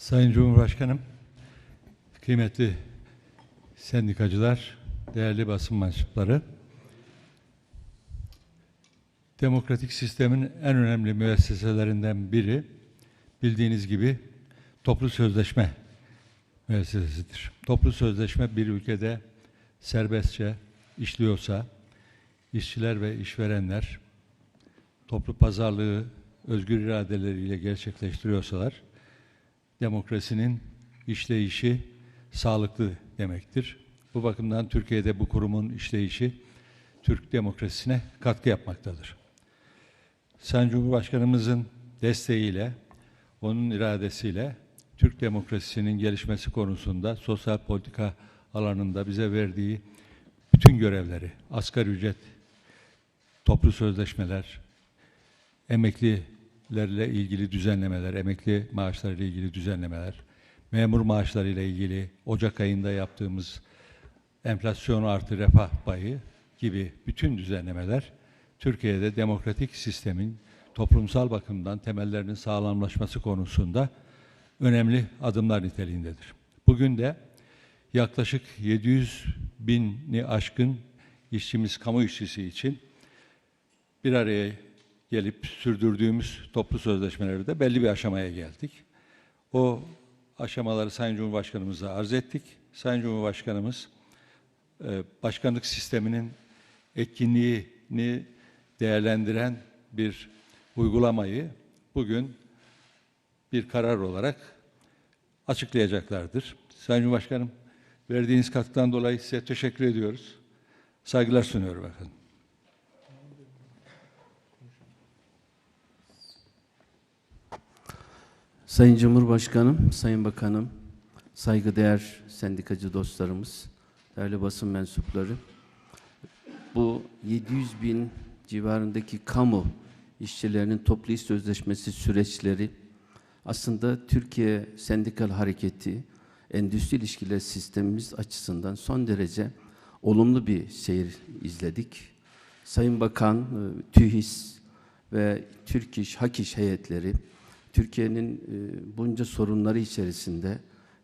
Sayın Cumhurbaşkanım, kıymetli sendikacılar, değerli basın mensupları, demokratik sistemin en önemli müesseselerinden biri, bildiğiniz gibi toplu sözleşme müessesesidir. Toplu sözleşme bir ülkede serbestçe işliyorsa, işçiler ve işverenler toplu pazarlığı özgür iradeleriyle gerçekleştiriyorsalar, demokrasinin işleyişi sağlıklı demektir. Bu bakımdan Türkiye'de bu kurumun işleyişi Türk demokrasisine katkı yapmaktadır. Sayın Cumhurbaşkanımızın desteğiyle, onun iradesiyle Türk demokrasisinin gelişmesi konusunda sosyal politika alanında bize verdiği bütün görevleri, asgari ücret, toplu sözleşmeler, emeklilerle ilgili düzenlemeler, emekli maaşlarıyla ilgili düzenlemeler, memur maaşlarıyla ilgili Ocak ayında yaptığımız enflasyon artı refah payı gibi bütün düzenlemeler Türkiye'de demokratik sistemin toplumsal bakımdan temellerinin sağlamlaşması konusunda önemli adımlar niteliğindedir. Bugün de yaklaşık 700 bini aşkın işçimiz, kamu işçisi için bir araya gelip sürdürdüğümüz toplu sözleşmelerde belli bir aşamaya geldik. O aşamaları Sayın Cumhurbaşkanımıza arz ettik. Sayın Cumhurbaşkanımız e, başkanlık sisteminin etkinliğini değerlendiren bir uygulamayı bugün bir karar olarak açıklayacaklardır. Sayın Cumhurbaşkanım, verdiğiniz katkıdan dolayı size teşekkür ediyoruz. Saygılar sunuyorum efendim. Sayın Cumhurbaşkanım, Sayın Bakanım, saygıdeğer sendikacı dostlarımız, değerli basın mensupları, bu 700 bin civarındaki kamu işçilerinin toplu iş sözleşmesi süreçleri aslında Türkiye sendikal hareketi, endüstri ilişkiler sistemimiz açısından son derece olumlu bir seyir izledik. Sayın Bakan, e, TÜHİS ve Türk İş, Hak İş heyetleri Türkiye'nin e, bunca sorunları içerisinde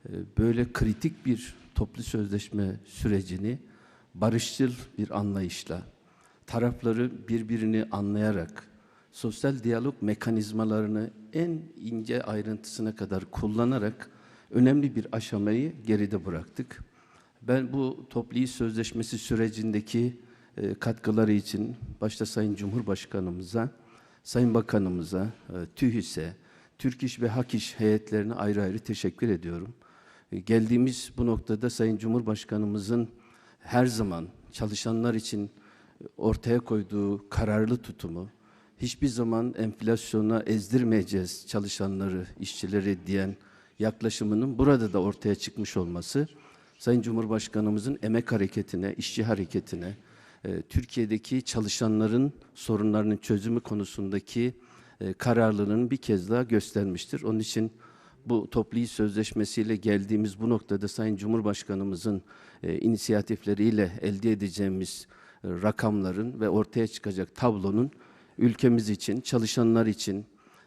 e, böyle kritik bir toplu sözleşme sürecini barışçıl bir anlayışla, tarafları birbirini anlayarak, sosyal diyalog mekanizmalarını en ince ayrıntısına kadar kullanarak önemli bir aşamayı geride bıraktık. Ben bu toplu sözleşmesi sürecindeki e, katkıları için başta Sayın Cumhurbaşkanımıza, Sayın Bakanımıza, TÜHİS'e, Türk İş ve Hak İş heyetlerine ayrı ayrı teşekkür ediyorum. E, Geldiğimiz bu noktada Sayın Cumhurbaşkanımızın her zaman çalışanlar için ortaya koyduğu kararlı tutumu, hiçbir zaman enflasyona ezdirmeyeceğiz çalışanları, işçileri diyen yaklaşımının burada da ortaya çıkmış olması, Sayın Cumhurbaşkanımızın emek hareketine, işçi hareketine, e, Türkiye'deki çalışanların sorunlarının çözümü konusundaki e, bir kez daha göstermiştir. Onun için bu toplu sözleşmesiyle geldiğimiz bu noktada Sayın Cumhurbaşkanımızın e, inisiyatifleriyle elde edeceğimiz e, rakamların ve ortaya çıkacak tablonun ülkemiz için, çalışanlar için,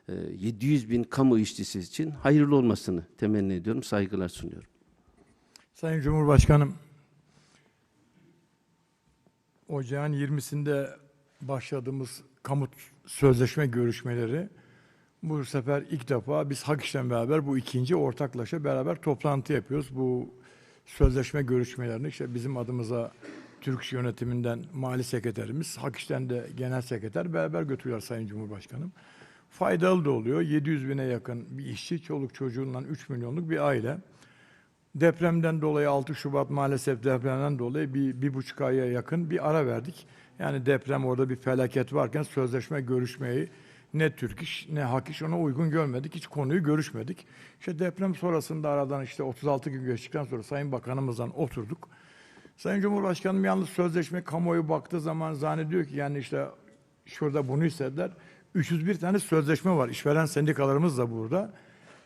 e, 700 bin kamu işçisi için hayırlı olmasını temenni ediyorum, saygılar sunuyorum. Sayın Cumhurbaşkanım, ocağın 20'sinde başladığımız kamu sözleşme görüşmeleri bu sefer ilk defa biz Hak İş'ten beraber bu ikinci ortaklaşa beraber toplantı yapıyoruz. Bu sözleşme görüşmelerini işte bizim adımıza Türk İş Yönetiminden Mali Sekreterimiz, Hak İş'ten de Genel Sekreter beraber götürüyorlar Sayın Cumhurbaşkanım. Faydalı da oluyor. 700 bine yakın bir işçi, çoluk çocuğundan 3 milyonluk bir aile. Depremden dolayı 6 Şubat maalesef depremden dolayı bir, bir buçuk aya yakın bir ara verdik. Yani deprem orada bir felaket varken sözleşme görüşmeyi ne Türk İş ne Hak İş ona uygun görmedik. Hiç konuyu görüşmedik. İşte deprem sonrasında aradan işte 36 gün geçtikten sonra Sayın Bakanımızdan oturduk. Sayın Cumhurbaşkanım yalnız sözleşme kamuoyu baktığı zaman zannediyor ki yani işte şurada bunu istediler. 301 tane sözleşme var. İşveren sendikalarımız da burada.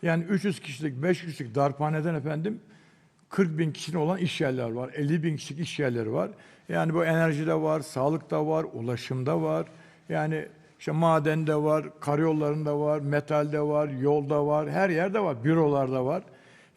Yani 300 kişilik, 500 kişilik darphaneden efendim 40 bin kişinin olan iş yerleri var. 50 bin kişilik iş yerleri var. Yani bu enerjide var, sağlıkta var, ulaşımda var. Yani İşte madende var, karayollarında var, metalde var, yolda var, her yerde var, bürolarda var.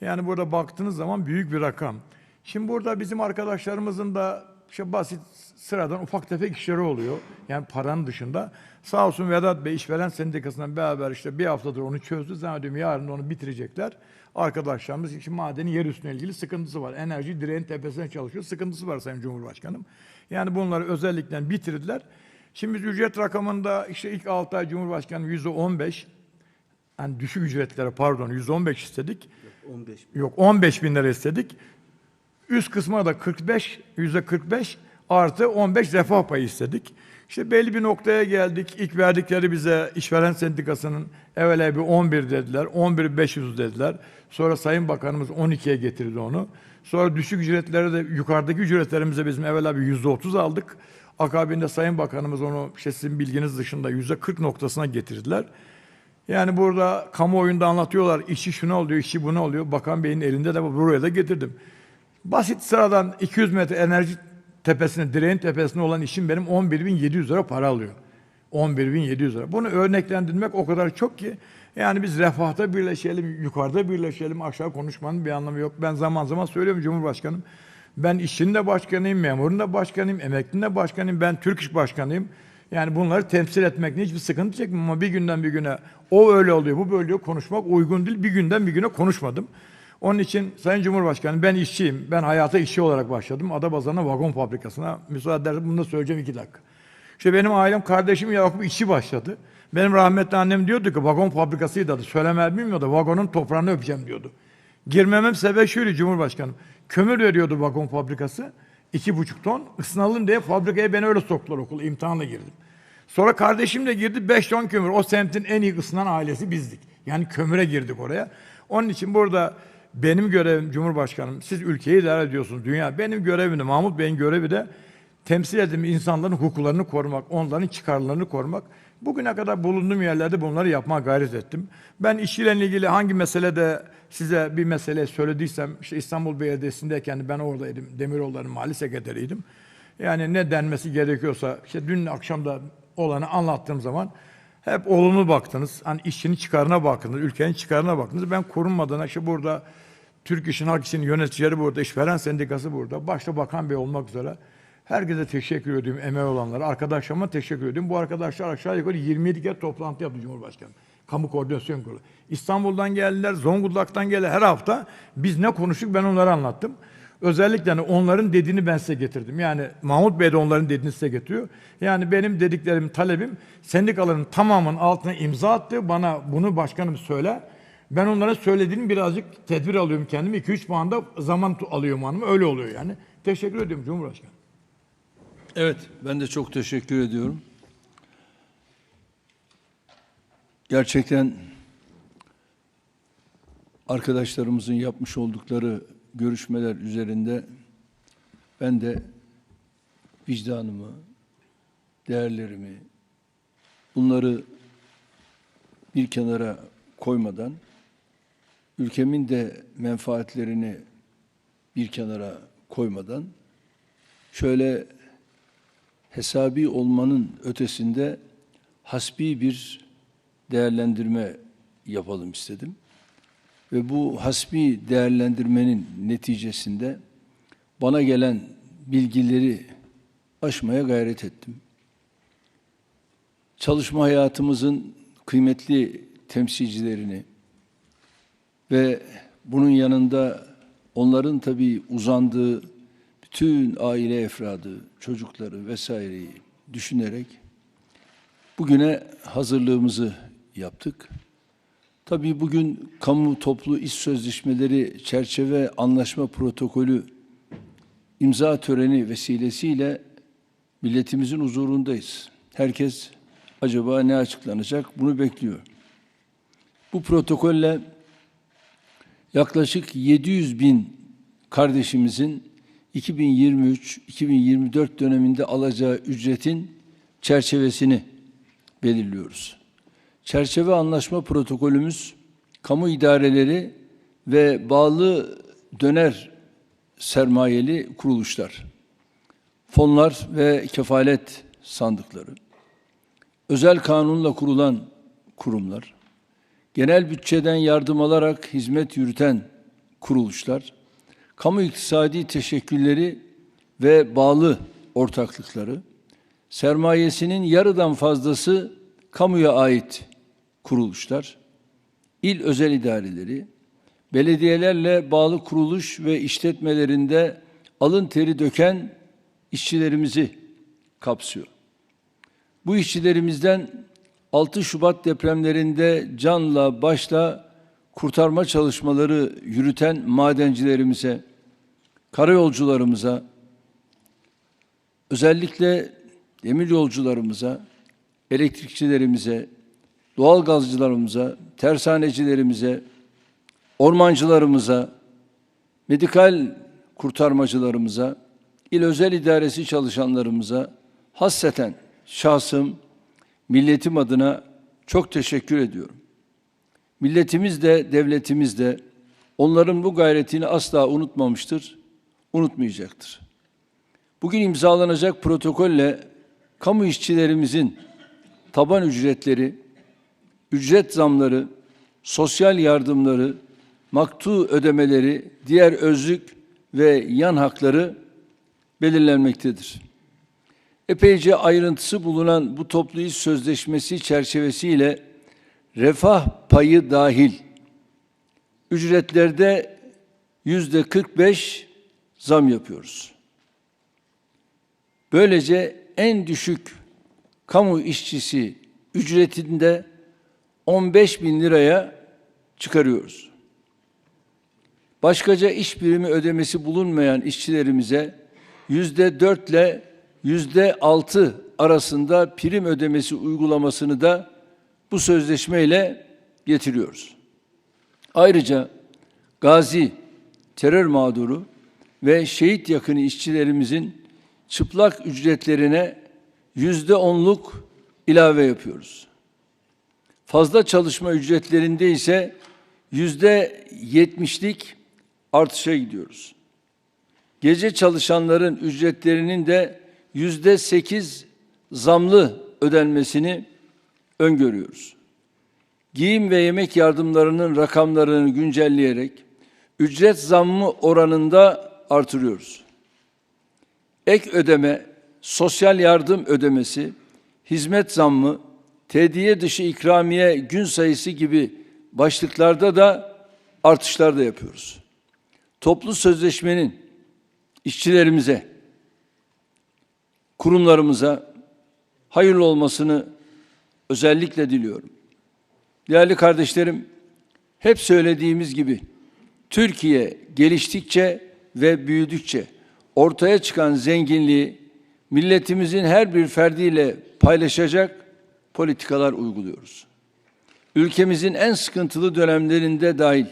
Yani burada baktığınız zaman büyük bir rakam. Şimdi burada bizim arkadaşlarımızın da işte basit sıradan ufak tefek işleri oluyor. Yani paranın dışında. Sağ olsun Vedat Bey işveren sendikasından beraber işte bir haftadır onu çözdü. Zannediyorum yarın onu bitirecekler. Arkadaşlarımız için madenin yer üstüne ilgili sıkıntısı var. Enerji direğin tepesine çalışıyor. Sıkıntısı var Sayın Cumhurbaşkanım. Yani bunları özellikle bitirdiler. Şimdi biz ücret rakamında işte ilk 6 ay Cumhurbaşkanı yüzde 15 yani düşük ücretlere pardon 115 istedik. 15 Yok 15 bin lira istedik. Üst kısmına da 45, yüzde 45 artı 15 refah payı istedik. İşte belli bir noktaya geldik. İlk verdikleri bize işveren sendikasının evvela bir 11 dediler. 11 500 dediler. Sonra Sayın Bakanımız 12'ye getirdi onu. Sonra düşük ücretlere de yukarıdaki ücretlerimize bizim evvela bir yüzde 30 aldık. Akabinde Sayın Bakanımız onu işte sizin bilginiz dışında yüzde 40 noktasına getirdiler. Yani burada kamuoyunda anlatıyorlar işçi şunu oluyor, işçi bunu oluyor. Bakan Bey'in elinde de buraya da getirdim. Basit sıradan 200 metre enerji tepesine, direğin tepesine olan işim benim 11.700 lira para alıyor. 11.700 lira. Bunu örneklendirmek o kadar çok ki yani biz refahta birleşelim, yukarıda birleşelim, aşağı konuşmanın bir anlamı yok. Ben zaman zaman söylüyorum Cumhurbaşkanım. Ben işçinin de başkanıyım, memurun da başkanıyım, emeklinin de başkanıyım, ben Türk İş Başkanıyım. Yani bunları temsil etmekte hiçbir sıkıntı çekmiyorum ama bir günden bir güne o öyle oluyor, bu böyle oluyor konuşmak uygun değil. Bir günden bir güne konuşmadım. Onun için Sayın Cumhurbaşkanı ben işçiyim. Ben hayata işçi olarak başladım. Adapazarı'na vagon fabrikasına. Müsaade ederseniz bunu da söyleyeceğim iki dakika. İşte benim ailem, kardeşim Yakup işçi başladı. Benim rahmetli annem diyordu ki vagon fabrikasıydı adı. Söylemez bilmiyordu. Vagonun toprağını öpeceğim diyordu. Girmemem sebep şuydu Cumhurbaşkanım. Kömür veriyordu vagon fabrikası. iki buçuk ton. Isınalım diye fabrikaya beni öyle soktular okula. imtihanla girdim. Sonra kardeşim de girdi 5 ton kömür. O semtin en iyi ısınan ailesi bizdik. Yani kömüre girdik oraya. Onun için burada benim görevim Cumhurbaşkanım. Siz ülkeyi idare ediyorsunuz. Dünya. Benim görevim de Mahmut Bey'in görevi de temsil ettiğim insanların hukuklarını korumak, onların çıkarlarını korumak. Bugüne kadar bulunduğum yerlerde bunları yapmaya gayret ettim. Ben işçilerle ilgili hangi meselede size bir mesele söylediysem, işte İstanbul Belediyesi'ndeyken ben oradaydım, Demiroğulların mali sekreteriydim. Yani ne denmesi gerekiyorsa, işte dün akşam da olanı anlattığım zaman hep olumlu baktınız. Hani işçinin çıkarına baktınız, ülkenin çıkarına baktınız. Ben korunmadan işte burada Türk İş'in, Halk İş'in yöneticileri burada, işveren sendikası burada. Başta Bakan Bey olmak üzere. Herkese teşekkür ediyorum emeği olanlara. Arkadaşlarıma teşekkür ediyorum. Bu arkadaşlar aşağı yukarı 27 kere toplantı yaptı Cumhurbaşkanı. Kamu Koordinasyon Kurulu. İstanbul'dan geldiler, Zonguldak'tan geldiler. Her hafta biz ne konuştuk ben onları anlattım. Özellikle hani onların dediğini ben size getirdim. Yani Mahmut Bey de onların dediğini size getiriyor. Yani benim dediklerim, talebim sendikaların tamamının altına imza attı. Bana bunu başkanım söyle. Ben onlara söylediğini birazcık tedbir alıyorum kendime. 2-3 puanda zaman alıyorum hanım. Öyle oluyor yani. Teşekkür ediyorum Cumhurbaşkanı. Evet, ben de çok teşekkür ediyorum. Gerçekten arkadaşlarımızın yapmış oldukları görüşmeler üzerinde ben de vicdanımı, değerlerimi, bunları bir kenara koymadan ülkemin de menfaatlerini bir kenara koymadan şöyle hesabi olmanın ötesinde hasbi bir değerlendirme yapalım istedim. Ve bu hasbi değerlendirmenin neticesinde bana gelen bilgileri aşmaya gayret ettim. Çalışma hayatımızın kıymetli temsilcilerini ve bunun yanında onların tabii uzandığı bütün aile efradı, çocukları vesaireyi düşünerek bugüne hazırlığımızı yaptık. Tabii bugün kamu toplu iş sözleşmeleri çerçeve anlaşma protokolü imza töreni vesilesiyle milletimizin huzurundayız. Herkes acaba ne açıklanacak bunu bekliyor. Bu protokolle yaklaşık 700 bin kardeşimizin 2023-2024 döneminde alacağı ücretin çerçevesini belirliyoruz. Çerçeve anlaşma protokolümüz kamu idareleri ve bağlı döner sermayeli kuruluşlar, fonlar ve kefalet sandıkları, özel kanunla kurulan kurumlar, genel bütçeden yardım alarak hizmet yürüten kuruluşlar, kamu iktisadi teşekkülleri ve bağlı ortaklıkları, sermayesinin yarıdan fazlası kamuya ait kuruluşlar, il özel idareleri, belediyelerle bağlı kuruluş ve işletmelerinde alın teri döken işçilerimizi kapsıyor. Bu işçilerimizden 6 Şubat depremlerinde canla başla kurtarma çalışmaları yürüten madencilerimize, karayolcularımıza, özellikle demir yolcularımıza, elektrikçilerimize, doğalgazcılarımıza, tersanecilerimize, ormancılarımıza, medikal kurtarmacılarımıza, il özel idaresi çalışanlarımıza hasseten şahsım, milletim adına çok teşekkür ediyorum. Milletimiz de, devletimiz de onların bu gayretini asla unutmamıştır, unutmayacaktır. Bugün imzalanacak protokolle kamu işçilerimizin taban ücretleri, ücret zamları, sosyal yardımları, maktu ödemeleri, diğer özlük ve yan hakları belirlenmektedir. Epeyce ayrıntısı bulunan bu toplu iş sözleşmesi çerçevesiyle refah payı dahil ücretlerde yüzde 45 zam yapıyoruz. Böylece en düşük kamu işçisi ücretinde 15 bin liraya çıkarıyoruz. Başkaca iş birimi ödemesi bulunmayan işçilerimize yüzde dört ile yüzde altı arasında prim ödemesi uygulamasını da bu sözleşmeyle getiriyoruz. Ayrıca gazi, terör mağduru ve şehit yakını işçilerimizin çıplak ücretlerine yüzde onluk ilave yapıyoruz. Fazla çalışma ücretlerinde ise yüzde yetmişlik artışa gidiyoruz. Gece çalışanların ücretlerinin de yüzde sekiz zamlı ödenmesini öngörüyoruz. Giyim ve yemek yardımlarının rakamlarını güncelleyerek ücret zammı oranında artırıyoruz. Ek ödeme, sosyal yardım ödemesi, hizmet zammı, tediye dışı ikramiye gün sayısı gibi başlıklarda da artışlar da yapıyoruz. Toplu sözleşmenin işçilerimize, kurumlarımıza hayırlı olmasını özellikle diliyorum. Değerli kardeşlerim, hep söylediğimiz gibi Türkiye geliştikçe ve büyüdükçe ortaya çıkan zenginliği milletimizin her bir ferdiyle paylaşacak politikalar uyguluyoruz. Ülkemizin en sıkıntılı dönemlerinde dahil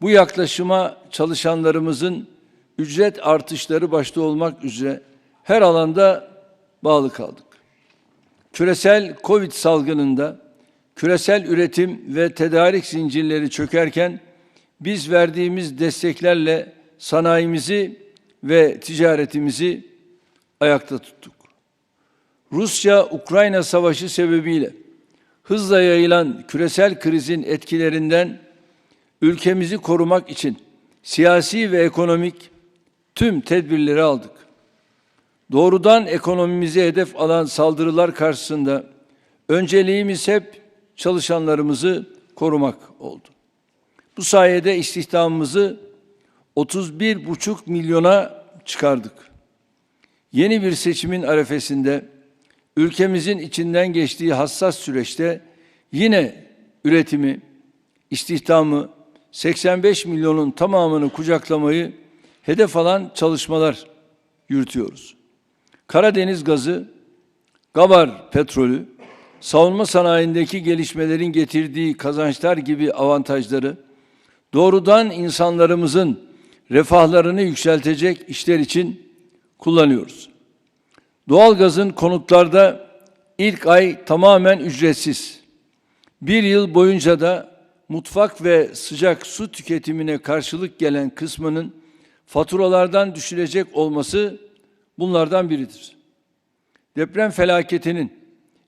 bu yaklaşıma çalışanlarımızın ücret artışları başta olmak üzere her alanda bağlı kaldık. Küresel Covid salgınında küresel üretim ve tedarik zincirleri çökerken biz verdiğimiz desteklerle sanayimizi ve ticaretimizi ayakta tuttuk. Rusya-Ukrayna savaşı sebebiyle hızla yayılan küresel krizin etkilerinden ülkemizi korumak için siyasi ve ekonomik tüm tedbirleri aldık. Doğrudan ekonomimizi hedef alan saldırılar karşısında önceliğimiz hep çalışanlarımızı korumak oldu. Bu sayede istihdamımızı 31,5 milyona çıkardık. Yeni bir seçimin arefesinde ülkemizin içinden geçtiği hassas süreçte yine üretimi, istihdamı 85 milyonun tamamını kucaklamayı hedef alan çalışmalar yürütüyoruz. Karadeniz gazı, Gabar petrolü, savunma sanayindeki gelişmelerin getirdiği kazançlar gibi avantajları doğrudan insanlarımızın refahlarını yükseltecek işler için kullanıyoruz. Doğalgazın konutlarda ilk ay tamamen ücretsiz. Bir yıl boyunca da mutfak ve sıcak su tüketimine karşılık gelen kısmının faturalardan düşülecek olması bunlardan biridir. Deprem felaketinin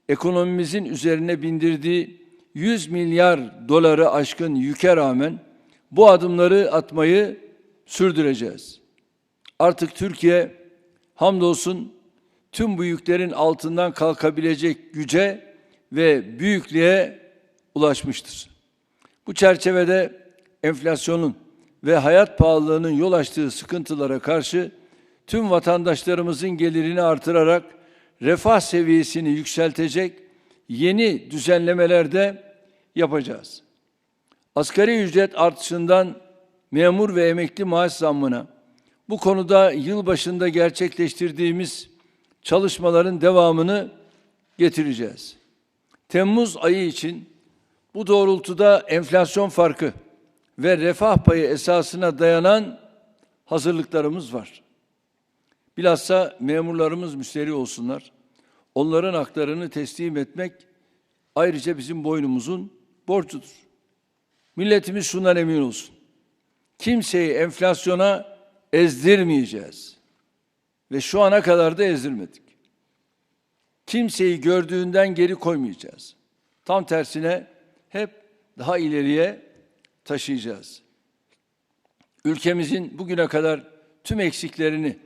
ekonomimizin üzerine bindirdiği 100 milyar doları aşkın yüke rağmen bu adımları atmayı sürdüreceğiz. Artık Türkiye hamdolsun tüm bu yüklerin altından kalkabilecek güce ve büyüklüğe ulaşmıştır. Bu çerçevede enflasyonun ve hayat pahalılığının yol açtığı sıkıntılara karşı tüm vatandaşlarımızın gelirini artırarak refah seviyesini yükseltecek yeni düzenlemeler de yapacağız. Asgari ücret artışından memur ve emekli maaş zammına bu konuda yıl başında gerçekleştirdiğimiz çalışmaların devamını getireceğiz. Temmuz ayı için bu doğrultuda enflasyon farkı ve refah payı esasına dayanan hazırlıklarımız var. Bilhassa memurlarımız müşteri olsunlar. Onların haklarını teslim etmek ayrıca bizim boynumuzun borcudur. Milletimiz şundan emin olsun. Kimseyi enflasyona ezdirmeyeceğiz. Ve şu ana kadar da ezdirmedik. Kimseyi gördüğünden geri koymayacağız. Tam tersine hep daha ileriye taşıyacağız. Ülkemizin bugüne kadar tüm eksiklerini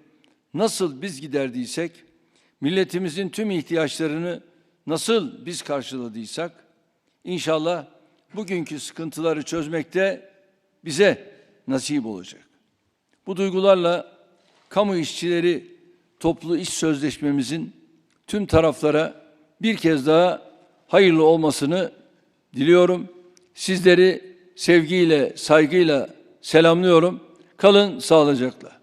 nasıl biz giderdiysek, milletimizin tüm ihtiyaçlarını nasıl biz karşıladıysak, inşallah bugünkü sıkıntıları çözmekte bize nasip olacak. Bu duygularla kamu işçileri toplu iş sözleşmemizin tüm taraflara bir kez daha hayırlı olmasını diliyorum. Sizleri sevgiyle, saygıyla selamlıyorum. Kalın sağlıcakla.